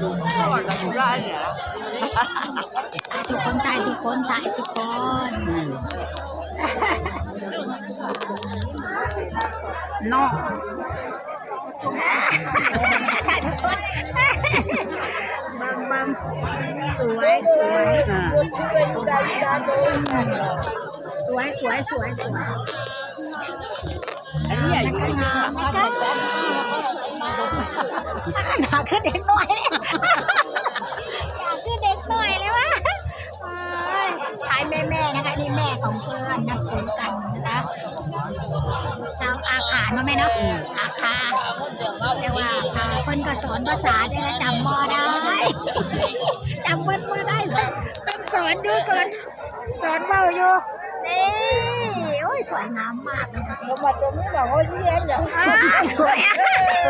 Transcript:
เนี่ยถ่ายทุกคนถ่ายทุกคนถ่ายทุกคนเนาะถ่ายทุกคนเบิ่งเบิ่งสวยสวยอ่าสวยสวยสวยสวยอันนี้อายุก็เยงาอะมนะคะ หนาคือเด็กหน่อยหนาคือเด็กหน่อยเลยวะเอ้ยถ่ายแม่แม่ๆนะคะนี่แม่ของเพื่อนนับถือกันนะคะชาวอาขาเนาะแม่เนาะอาคาเรียกว่าอาเพิ่นก็สอนภาษาได้แล้วจำบ่ได้จำเพิ่นบ่ได้เลยต้องสอนดูสอนสอนเบาอยู่นี่โอ้ยสวยงามมากเลยนะเจ๊ mà tôi mới bảo ôi gì em nhỉ อ่าสวยอะตัวเมีย